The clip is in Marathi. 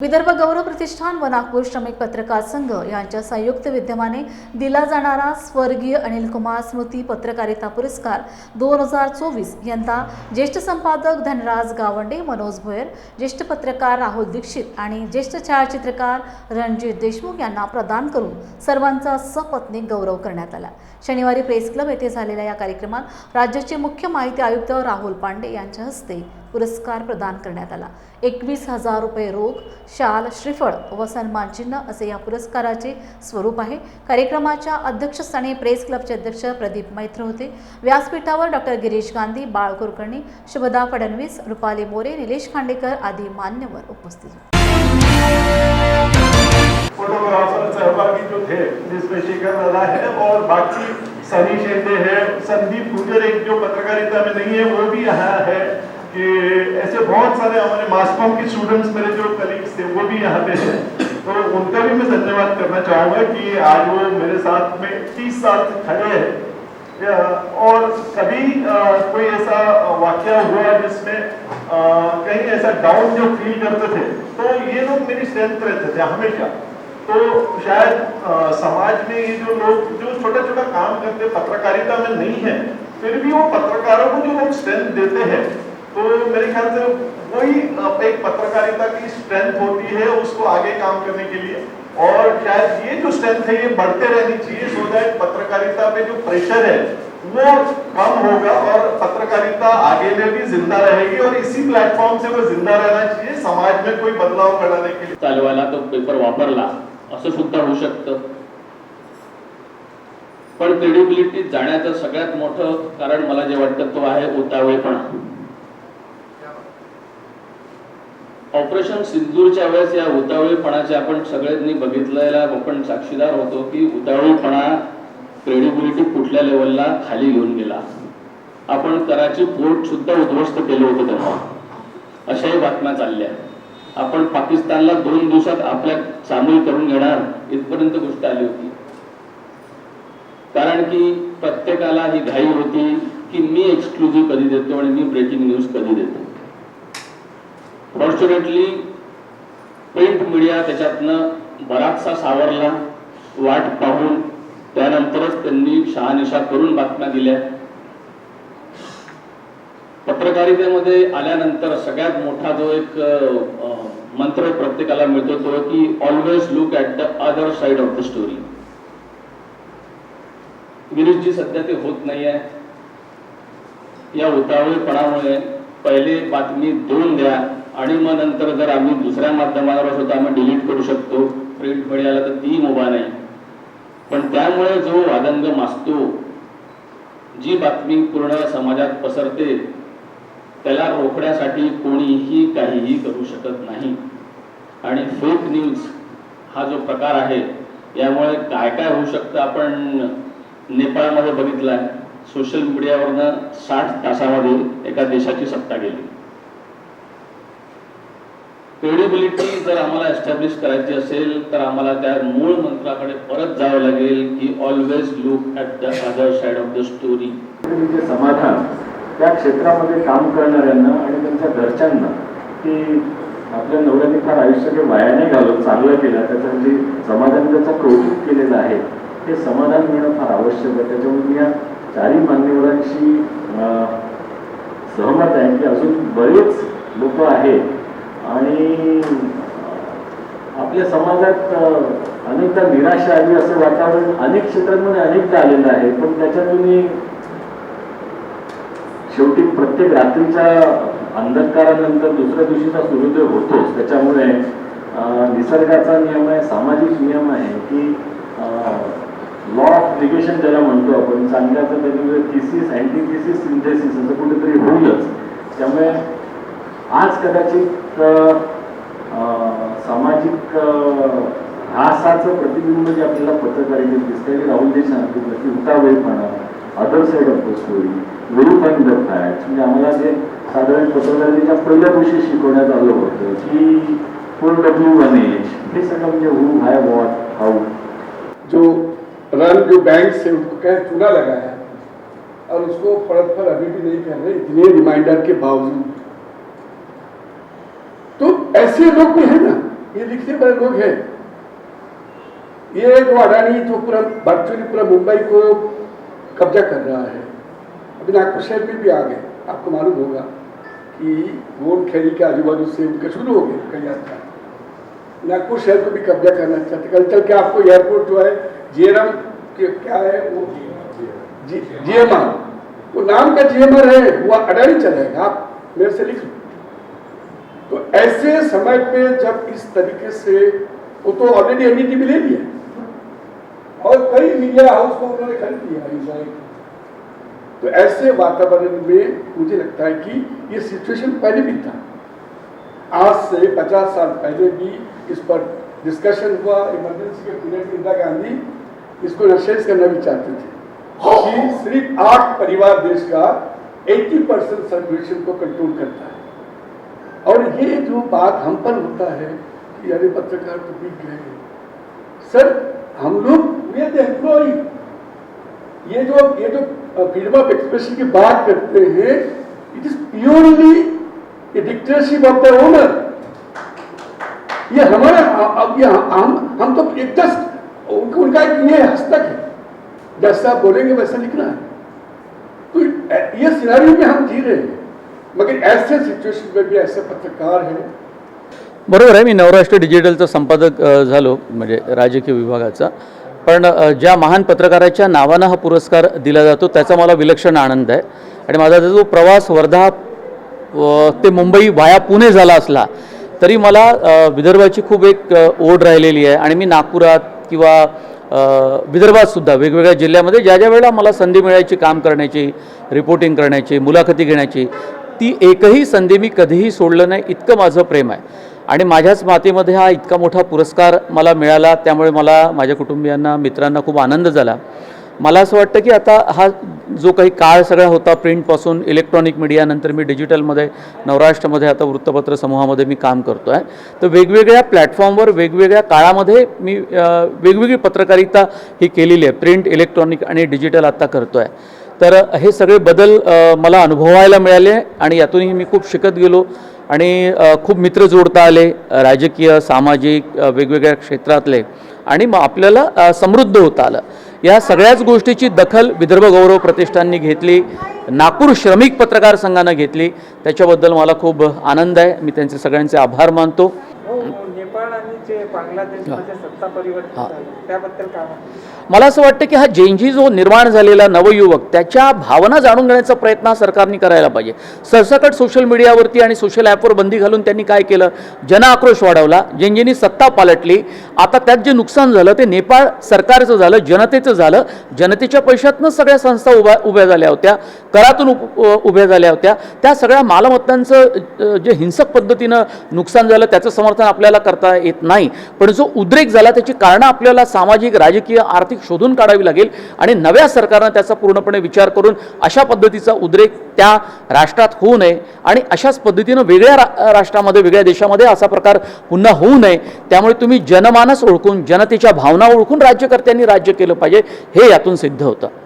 विदर्भ गौरव प्रतिष्ठान व नागपूर श्रमिक पत्रकार संघ यांच्या संयुक्त विद्यमाने दिला जाणारा स्वर्गीय अनिल कुमार स्मृती पत्रकारिता पुरस्कार दोन हजार चोवीस यंदा ज्येष्ठ संपादक धनराज गावंडे मनोज भोयर ज्येष्ठ पत्रकार राहुल दीक्षित आणि ज्येष्ठ छायाचित्रकार रणजित देशमुख यांना प्रदान करून सर्वांचा सपत्नीक गौरव करण्यात आला. शनिवारी प्रेस क्लब येथे झालेल्या या कार्यक्रमात राज्याचे मुख्य माहिती आयुक्त राहुल पांडे यांच्या हस्ते पुरस्कार प्रदान करण्यात आला. एकवीस हजार रुपये रोख शाल श्रीफळ व सन्मान चिन्ह असे या पुरस्काराचे स्वरूप आहे. कार्यक्रमाच्या अध्यक्षस्थानी प्रेस क्लबचे अध्यक्ष प्रदीप मैत्र होते. व्यासपीठावर डॉक्टर गिरीश गांधी बाळ कुलकर्णी शुभदा फडणवीस रुपाली मोरे निलेश खांडेकर आदी मान्यवर उपस्थित होते. और बाकी सनी है संदीप गुजर एक जो पत्रकारिता में नहीं है वो भी यहाँ है। कि ऐसे बहुत सारे हमारे मासकॉम के स्टूडेंट्स मेरे जो कलीग्स थे वो भी यहाँ पे हैं। तो उनका भी मैं धन्यवाद करना चाहूँगा कि आज वो मेरे साथ में तीस साल खड़े हैं। और कभी कोई ऐसा वाक्य हुआ जिसमें कहीं ऐसा डाउन जो फील करते थे तो ये लोग मेरी स्ट्रेंथ रहते थे हमेशा। तो शायद अ, समाज में ये जो लोग जो छोटा छोटा काम करते पत्रकारिता में नहीं है फिर भी वो पत्रकारों को जो लोग स्ट्रेंथ देते हैं तो मेरे ख्याल से वही एक पत्रकारिता की स्ट्रेंथ होती है उसको आगे काम करने के लिए। और शायद ये जो स्ट्रेंथ है ये बढ़ते रहनी चाहिए सो दैट पत्रकारिता पे जो प्रेशर है वो कम होगा और पत्रकारिता आगे में भी जिंदा रहेगी और इसी प्लेटफॉर्म से वो जिंदा रहना चाहिए समाज में कोई बदलाव कराने के लिए। चालवायला तो पेपर वापरला असं सुद्धा होऊ शकतं. पण क्रेडिबिलिटी जाण्याचं सगळ्यात मोठं कारण मला जे वाटतं तो आहे उतावळेपणा. ऑपरेशन सिंदूरच्या वेळेस या उतावळीपणाचे आपण सगळ्यांनी बघितलेला आपण साक्षीदार होतो की उतावळीपणा क्रेडिबिलिटी कुठल्या लेवलला खाली घेऊन गेला. आपण कराची पोर्ट सुद्धा उद्ध्वस्त केलं होतं तेव्हा. अशाही बातम्या चालल्या. आपण पाकिस्तानला दोन दिवसात आपल्या सामील करून घेणार इथपर्यंत गोष्ट आली होती. कारण की प्रत्येकाला ही घाई होती की मी एक्सक्लुझिव्ह कधी देतो आणि मी ब्रेकिंग न्यूज कधी देतो. फॉर्च्युनेटली प्रिंट मीडिया त्याच्यातनं बराचसा सावरला वाट पाहून त्यानंतरच त्यांनी शहानिशा करून बातम्या दिल्या. पत्रकारितेमध्ये आल्यानंतर सगळ्यात मोठा जो एक मंत्र प्रत्येकाला मिळतो तो की always look at the other side of the story Girishji सध्या ते होत नाहीये. या उतावळेपणामुळे पहिले बातमी दोन द्या आणि मग नंतर जर आम्ही दुसऱ्या माध्यमावर सुद्धा आम्ही डिलीट करू शकतो. प्रिंट आला तर ती मुभा नाही. पण त्यामुळे जो वादंग मासतो जी बातमी पूर्ण समाजात पसरते त्याला रोखण्यासाठी कोणीही काहीही करू शकत नाही. आणि फेक न्यूज हा जो प्रकार आहे यामुळे काय काय होऊ शकतं आपण नेपाळमध्ये बघितलंय. सोशल मीडियावरनं साठ तासामध्ये एका देशाची सत्ता गेली. क्रेडिबिलिटी जर आम्हाला एस्टॅब्लिश करायची असेल तर आम्हाला त्या मूळ मंत्राकडे परत जावं लागेल की always look at the other side of the story समाधान त्या क्षेत्रामध्ये काम करणाऱ्यांना आणि त्यांच्या घरच्यांना की आपल्या नवऱ्याने फार आयुष्य काही वाया नाही घालून चांगलं केलं त्याचं जे समाधान त्याचं कौतुक केलेलं आहे हे समाधान मिळणं फार आवश्यक आहे. त्याच्यामुळे मी या चारही मान्यवरांशी सहमत आहे की अजून बरेच लोक आहेत आणि आपल्या समाजात अनेकदा निराशा आली असं वातावरण अनेक क्षेत्रांमध्ये अनेकदा आलेलं आहे. पण त्याच्यातून शेवटी प्रत्येक रात्रीच्या अंधकारानंतर दुसऱ्या दिवशीचा सूर्योदय होतोच. त्याच्यामुळे निसर्गाचा नियम आहे सामाजिक नियम आहे की लॉ ऑफ निगेशन ज्याला म्हणतो आपण चांगल्याचं त्याच्यामध्ये थिसिस अँटीथिसिस सिंथेसिस असं कुठेतरी होईलच. त्यामुळे आज कदाचित अं, सामाजिक अं, प्रतिबिंब जे आपल्याला पत्रकारितेत दिसतंय की राहुल देश सांगितलं की उतावळेपणा other side of the story verifying the fact. म्हणजे आम्हाला जे साधारण पत्रकारितेच्या पहिल्या दिवशी शिकवण्यात आलं होतं की फोर डब्ल्यू वन एच हे सगळं म्हणजे हु हाय वॉट हाऊ जो रन जो बैंक से उनको कह चूना लगाया और उसको परत पर अभी भी नहीं कर रहे इतने रिमाइंडर के बावजूद। ऐसे लोग भी है ना, ये लिखने वाले लोग हैं। ये जो अडानी जो पूरा वर्चुअली पूरा मुंबई को कब्जा कर रहा है। अभी नागपुर शहर में भी आ गए। आपको मालूम होगा कि गोंड खैरी के आजू बाजू से उनका शुरू हो गया कई यात्रा। नागपुर शहर को भी कब्जा करना चाहते कल चल के आपको एयरपोर्ट जो है, जेरम के क्या है वो? जीएमआर। वो नाम का जीएमआर है, वो अडानी चलेगा आप मेरे से लिख लो। तो ऐसे समय पे जब इस तरीके से, वो तो ऑलरेडी एमईटी में ले लिया। और कई मीडिया हाउस को उन्होंने खरीद लिया तो ऐसे वातावरण में मुझे लगता है कि ये सिचुएशन पहले भी था। आज से 50 साल पहले भी इस पर डिस्कशन हुआ इमरजेंसी के पीरियड में इंदिरा गांधी इसको नशेज करना भी चाहते थे। कि सिर्फ़ आठ परिवार देश का 80 परसेंट सर्कुलेशन को कंट्रोल करता है। और ये जो बात हम पर होता है कि अरे पत्रकार तो बिक गए। सर, हम लोग वे एम्प्लॉय ये जो ये जो फ्रीडम ऑफ़ एक्सप्रेशन की बात करते हैं it is purely a dictatorship of the owner ये हमारा अब ये हम हम तो एक जस्ट उनका एक ये हस्तक है। जैसा बोलेंगे, वैसा लिखना है। तो ये सिनारी में हम जी रहे हैं। मगर ऐसे सिच्युएशन में भी ऐसे पत्रकार हैं। बरोबर आहे मी नवराष्ट्र डिजिटलचा संपादक झालो म्हणजे राजकीय विभागाचा. पण ज्या महान पत्रकाराच्या नावानं हा पुरस्कार दिला जातो त्याचा मला विलक्षण आनंद आहे. आणि माझा जो प्रवास वर्धा ते मुंबई वाया पुणे झाला असला तरी मला विदर्भाची खूप एक ओढ राहिलेली आहे. आणि मी नागपुरात किंवा विदर्भातसुद्धा विदर्भात सुद्धा वेगवेगळ्या जिल्ह्यामध्ये ज्या ज्या वेळेला मला संधी मिळायची काम करण्याची रिपोर्टिंग करण्याची मुलाखती घेण्याची ती एकही संधी मी कधीही सोडलं नाही इतकं माझं प्रेम आहे. आणि माझ्याच मातीमध्ये हा इतका मोठा पुरस्कार मला मिळाला त्यामुळे मला माझ्या कुटुंबियांना मित्रांना खूप आनंद झाला. मला असं वाटतं की आता हा जो काही काळ सगळा होता प्रिंटपासून इलेक्ट्रॉनिक मीडियानंतर मी डिजिटलमध्ये नवराष्ट्रामध्ये आता वृत्तपत्र समूहामध्ये मी काम करतो आहे तर वेगवेगळ्या प्लॅटफॉर्मवर वेगवेगळ्या काळामध्ये मी वेगवेगळी पत्रकारिता ही केलेली आहे. प्रिंट इलेक्ट्रॉनिक आणि डिजिटल आत्ता करतो आहे तर हे सगळे बदल मला अनुभवायला मिळाले आणि यातूनही मी खूप शिकत गेलो आणि खूप मित्र जोडता आले राजकीय सामाजिक वेगवेगळ्या क्षेत्रातले आणि मग आपल्याला समृद्ध होता आलं. या सगळ्याच गोष्टीची दखल विदर्भ गौरव प्रतिष्ठाननी घेतली नागपूर श्रमिक पत्रकार संघानं घेतली. त्याच्याबद्दल मला खूप आनंद आहे. मी त्यांचे सगळ्यांचे आभार मानतो. हो, हो, नेपाळ आणि बांगलादेशमध्ये सत्ता परिवर्तन. झालं. त्याबद्दल काय वाटतं? मला असं वाटतं की हा जेनजी जो निर्माण झालेला नवयुवक त्याच्या भावना जाणून घेण्याचा प्रयत्न हा सरकारने करायला पाहिजे. सरसकट सोशल मीडियावरती आणि सोशल ॲपवर बंदी घालून त्यांनी काय केलं? जनआक्रोश वाढवला. जेनजीनी सत्ता पालटली. आता त्यात जे नुकसान झालं ते नेपाळ सरकारचं झालं जनतेचं झालं. जनतेच्या पैशातनं सगळ्या संस्था उभ्या उभ्या झाल्या होत्या. करातून उभ्या झाल्या होत्या. त्या सगळ्या मालमत्तांचं जे हिंसक पद्धतीनं नुकसान झालं त्याचं समर्थन आपल्याला करता येत नाही. पण जो उद्रेक झाला त्याची कारणं आपल्याला सामाजिक राजकीय आर्थिक शोधून काढावी लागेल आणि नव्या सरकारनं त्याचा पूर्णपणे विचार करून अशा पद्धतीचा उद्रेक त्या राष्ट्रात होऊ नये आणि अशाच पद्धतीनं वेगळ्या रा राष्ट्रामध्ये वेगळ्या देशामध्ये असा प्रकार पुन्हा होऊ नये. त्यामुळे तुम्ही जनमानस ओळखून जनतेच्या भावना ओळखून राज्यकर्त्यांनी राज्य केलं पाहिजे हे यातून सिद्ध होतं.